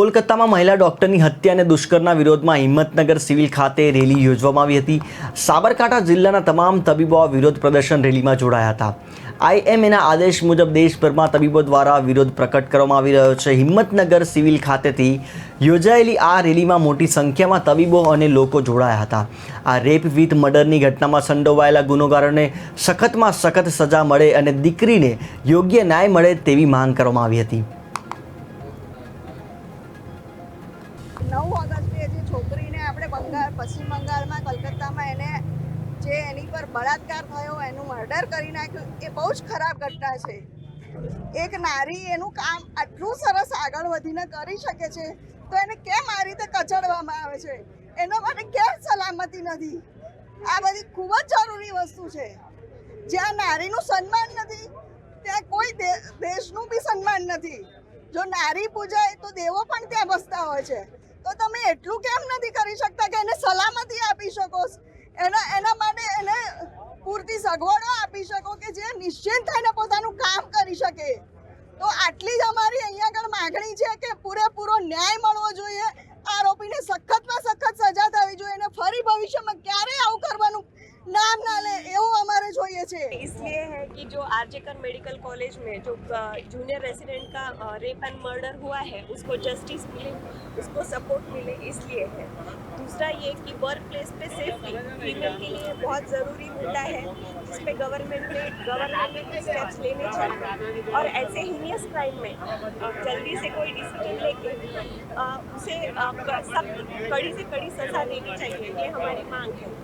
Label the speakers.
Speaker 1: કોલકાતામાં મહિલા ડોક્ટરની હત્યા અને દુષ્કર્મના વિરોધમાં હિંમતનગર સિવિલ ખાતે રેલી યોજવામાં આવી હતી. સાબરકાંઠા જિલ્લાના તમામ તબીબો વિરોધ પ્રદર્શન રેલીમાં જોડાયા હતા. આઈએમએના આદેશ મુજબ દેશભરમાં તબીબો દ્વારા વિરોધ પ્રકટ કરવામાં આવી રહ્યો છે. હિંમતનગર સિવિલ ખાતેથી યોજાયેલી આ રેલીમાં મોટી સંખ્યામાં તબીબો અને લોકો જોડાયા હતા. આ રેપ વિથ મર્ડરની ઘટનામાં સંડોવાયેલા ગુનેગારોને સખતમાં સખત સજા મળે અને દીકરીને યોગ્ય ન્યાય મળે તેવી માંગ કરવામાં આવી હતી.
Speaker 2: નવ ઓગસ્ટે જે છોકરીને આપણે બંગાળ, પશ્ચિમ બંગાળમાં, કલકત્તામાં એને જે એની પર બળાત્કાર થયો, એનું મર્ડર કરી નાખ્યું, એ બહુ જ ખરાબ ઘટના છે. એક નારી એનું કામ આટલું સરસ આગળ વધીને કરી શકે છે, તો એને કેમ આ રીતે કચડવામાં આવે છે? એનો માટે કેમ સલામતી નથી? આ બધી ખૂબ જ જરૂરી વસ્તુ છે. જ્યાં નારીનું સન્માન નથી, ત્યાં કોઈ દેશનું બી સન્માન નથી. જો નારી પૂજાય તો દેવો પણ ત્યાં બસતા હોય છે. તો તમે એટલું કેમ નથી કરી શકતા કે એને સલામતી આપી શકો? એના એના માટે એને પૂરતી સગવડો આપી શકો કે જે નિશ્ચિંત થઈને પોતાનું કામ કરી શકે? તો આટલી જ અમારી અહીંયા આગળ માગણી છે કે પૂરેપૂરો ન્યાય મળવો જોઈએ मुझे
Speaker 3: इसलिए है कि जो आरजेकर मेडिकल कॉलेज में जो जूनियर रेसिडेंट का रेप एंड मर्डर हुआ है, उसको जस्टिस मिले, उसको सपोर्ट मिले, इसलिए है। दूसरा ये कि वर्क प्लेस पे सेफ्टी फीमेल के लिए बहुत ज़रूरी होता है, जिसपे गवर्नमेंट ने गवर्नमेंट स्टेप्स लेने चाहिए। और ऐसे हीनियस क्राइम में जल्दी से कोई डिसीज़न लेके उसे सब कड़ी से कड़ी सजा देनी चाहिए, ये हमारी मांग है।